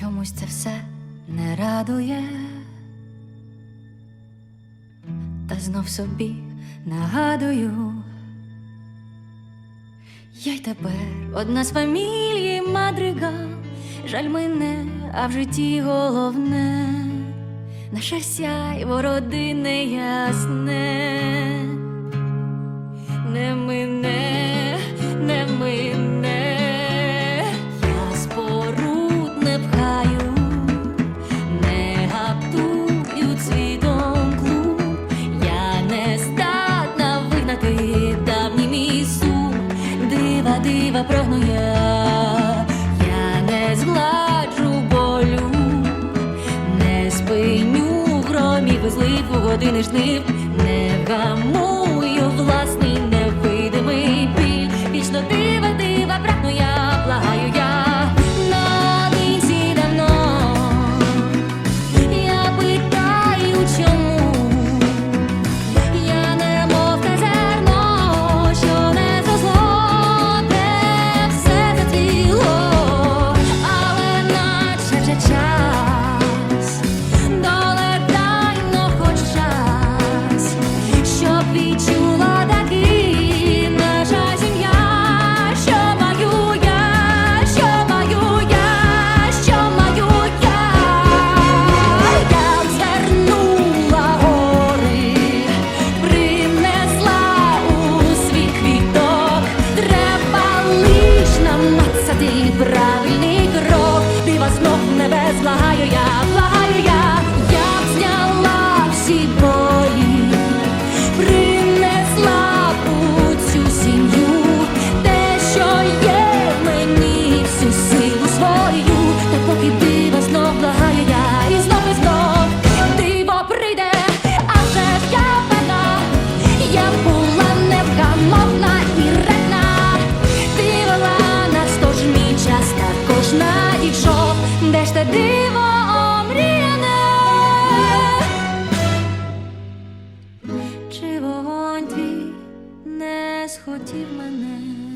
чомусь це все не радує, та знов собі нагадую. Я й тепер одна з фамілії мадрига, жаль мене, а в житті головне, наше сяйво родини ясне, дива, прагну я, я не згладжу болю, не спиню громів і злив у години жнив, не гамую власний невидимий біль. Вічно дива, відчула таки. Наша сім'я, що маю я, що маю я, що маю я, звернула гори, принесла у світ квіток, треба лиш намацати правильний крок, Не схотів мене?